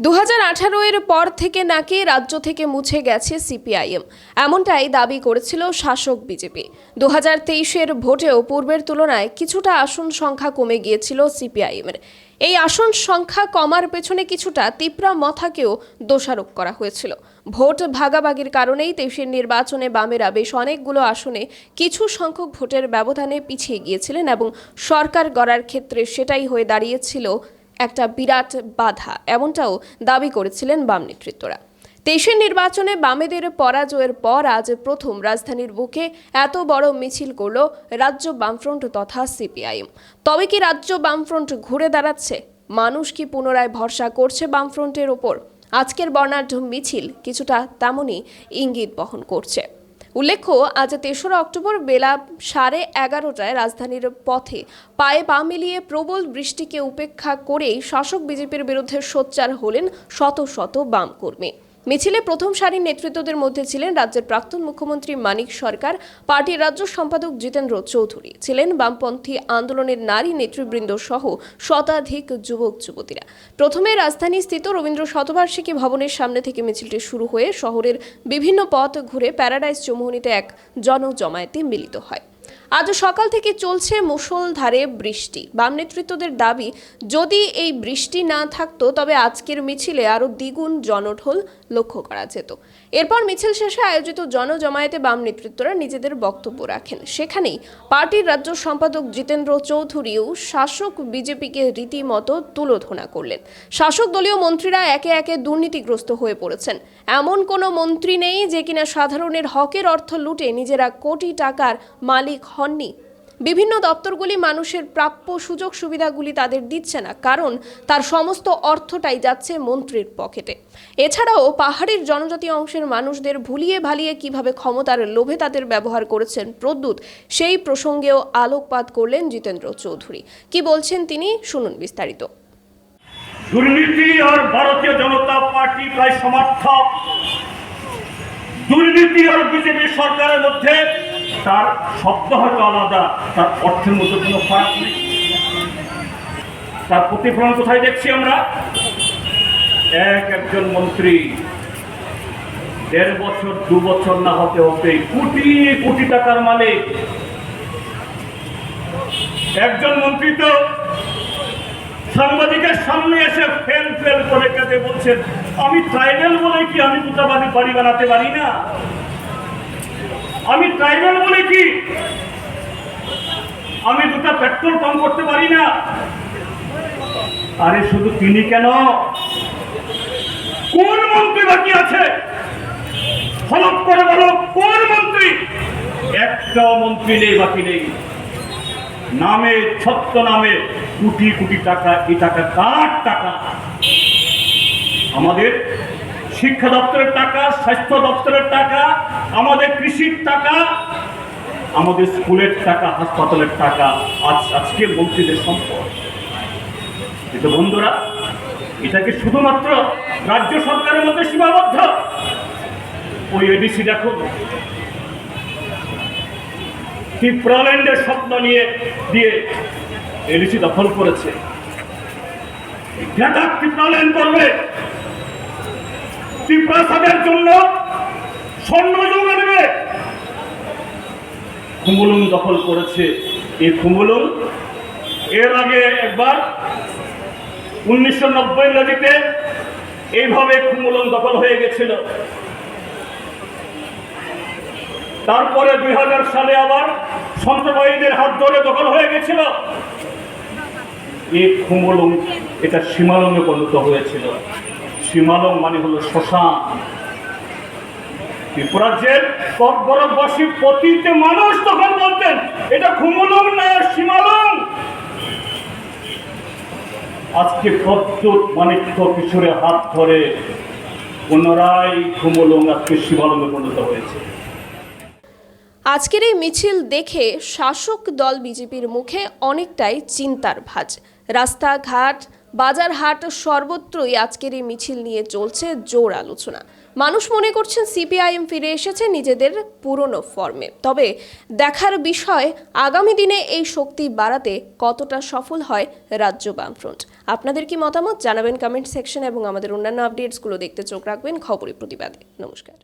দু হাজার আঠারো এর পর থেকে নাকি রাজ্য থেকে মুছে গেছে সিপিআইএম। এমনটাই দাবি করেছিল শাসক বিজেপি। দু হাজার ভোটেও পূর্বের তুলনায় কিছুটা আসন সংখ্যা কমে গিয়েছিল সিপিআইএমের এই আসন সংখ্যা কমার পেছনে কিছুটা তিপ্রা মথাকেও দোষারোপ করা হয়েছিল। ভোট ভাগাভাগির কারণেই তেইশের নির্বাচনে বামেরা বেশ অনেকগুলো আসনে কিছু সংখ্যক ভোটের ব্যবধানে পিছিয়ে গিয়েছিলেন এবং সরকার গড়ার ক্ষেত্রে সেটাই হয়ে দাঁড়িয়েছিল একটা বিরাট বাধা, এমনটাও দাবি করেছিলেন বাম নেতৃত্বরা। তেইশের নির্বাচনে বামেদের পরাজয়ের পর আজ প্রথম রাজধানীর বুকে এত বড় মিছিল করল রাজ্য বামফ্রন্ট তথা সিপিআইএম তবে কি রাজ্য বামফ্রন্ট ঘুরে দাঁড়াচ্ছে? মানুষ কি পুনরায় ভরসা করছে বামফ্রন্টের ওপর? আজকের বর্ণাঢ্য মিছিল কিছুটা তেমনই ইঙ্গিত বহন করছে। উল্লেখ্য, আজ তেসরা অক্টোবর বেলা সাড়ে এগারোটায় রাজধানীর পথে পায়ে পা মিলিয়ে প্রবল বৃষ্টিকে উপেক্ষা করেই শাসক বিজেপির বিরুদ্ধে সোচ্চার হলেন শত শত বাম কর্মী মিছিলে প্রথম সারির নেতৃত্বদের মধ্যে ছিলেন রাজ্যের প্রাক্তন মুখ্যমন্ত্রী মানিক সরকার, পার্টির রাজ্য সম্পাদক জিতেন্দ্র চৌধুরী ছিলেন বামপন্থী আন্দোলনের নারী নেতৃবৃন্দ সহ শতাধিক যুবক যুবতীরা। প্রথমে রাজধানী স্থিত রবীন্দ্র শতবার্ষিকী ভবনের সামনে থেকে মিছিলটি শুরু হয়ে শহরের বিভিন্ন পথ ঘুরে প্যারাডাইস চৌমুহনীতে এক জনজমায়েতে মিলিত হয়। আজ সকাল থেকে চলছে মুষলধারে বৃষ্টি। বাম নেতৃত্বদের দাবি, যদি এই বৃষ্টি না থাকতো, তবে আজকের মিছিলে আরও দ্বিগুণ জনঢোল লক্ষ্য করা যেত। এরপর মিছিল শেষে আয়োজিত জনজমায়েতে বাম নেতৃত্বরা নিজেদের বক্তব্য রাখেন। সেখানেই পার্টির রাজ্য সম্পাদক জিতেন্দ্র চৌধুরীও শাসক বিজেপিকে রীতিমতো তুলোধনা করলেন। শাসক দলীয় মন্ত্রীরা একে একে দুর্নীতিগ্রস্ত হয়ে পড়েছেন। এমন কোনো মন্ত্রী নেই যে কিনা সাধারণের হকের অর্থ লুটে নিজেরা কোটি টাকার মালিক হননি। বিভিন্ন দপ্তরগুলি মানুষের প্রাপ্য সুযোগ সুবিধাগুলি তাদের দিচ্ছে না, কারণ তার সমস্ত অর্থটাই যাচ্ছে মন্ত্রীর পকেটে। এছাড়াও পাহাড়ের জনজাতি অংশের মানুষদের ভুলিয়ে ভালিয়ে কীভাবে ক্ষমতার লোভে তাদের ব্যবহার করেছেন প্রদ্যুৎ, সেই প্রসঙ্গেও আলোকপাত করলেন জিতেন্দ্র চৌধুরী। কি বলছেন তিনি, শুনুন বিস্তারিত। দুর্নীতি আর ভারতীয় জনতা পার্টি প্রায় সমর্থক দুর্নীতি আর বিজেপি সরকারের মধ্যে তার শব্দ হয়তো আলাদা, তার অর্থের মধ্যে কোনো ফারাক নেই। তার প্রতিফলন কোথায় দেখছি আমরা? এক একজন মন্ত্রী, দেড় বছর, দু বছর না হতে হতে কোটি কোটি টাকার মালিক। একজন মন্ত্রী তো সাংবাদিকের সামনে এসে ফেল ফেল করে কেঁদে বলছেন, আমি ট্রাইবেল বলে কি আমি দুটা বাড়ি বাড়ি বানাতে পারি না? আমি ট্রাইবেল বলে কি আমি দুটা পেট্রোল পাম্প করতে পারি না। আরে শুধু তিনি কেন? কোন মন্ত্রী বাকি আছে? হলক করে বলো, কোন মন্ত্রী? একটাও মন্ত্রী নেই, বাকি নেই। নামে, ছত্র নামে কোটি কোটি টাকা, এই টাকা কার টাকা? আমাদের শিক্ষা দপ্তরের টাকা, স্বাস্থ্য দপ্তরের টাকা, আমাদের কৃষির টাকা, আমাদের স্কুলের টাকা, হাসপাতালের টাকা, আজ আজকে মন্ত্রীদের সম্পদ। কিন্তু বন্ধুরা এটাকে শুধুমাত্র রাজ্য সরকারের মধ্যে সীমাবদ্ধ? ওই এডিসি দেখো। ত্রিপুরাল্যান্ডের স্বপ্ন নিয়ে, দিয়ে এডিসি দখল করেছে। গ্রেটার ত্রিপুরাল্যান্ড করবে জন্য স্বর্ণ দেবে খুমুলুং দখল করেছে এই খুমুলুং এর আগে একবার উনিশশো নব্বই নদীতে এইভাবে খুমুলুং দখল হয়ে গেছিল। তারপরে দুই হাজার সালে আবার সন্ত্রাসবাদীদের হাত ধরে দখল হয়ে গেছিল। এই খুমলং এটা সীমালংয়ে পরিণত হয়েছিল। সীমালং মানে হলো শ্মশান। ত্রিপুরাজ্যের ককবরবাসী পতিতে মানুষ তখন বলতেন, এটা না আজকে মানিক্য হাত ধরে পুনরায় খুমলং আজকে সীমালংয়ে পরিণত হয়েছে। আজকের এই মিছিল দেখে শাসক দল বিজেপির মুখে অনেকটাই চিন্তার ভাঁজ। রাস্তাঘাট বাজার হাট সর্বত্রই আজকের এই মিছিল নিয়ে চলছে জোর আলোচনা। মানুষ মনে করছেন সিপিআইএম ফিরে এসেছে নিজেদের পুরনো ফর্মে। তবে দেখার বিষয়, আগামী দিনে এই শক্তি বাড়াতে কতটা সফল হয় রাজ্য বামফ্রন্ট? আপনাদের কি মতামত জানাবেন কমেন্ট সেকশন এবং আমাদের অন্যান্য আপডেটসগুলো দেখতে চোখ রাখবেন খবরের প্রতিবাদে। নমস্কার।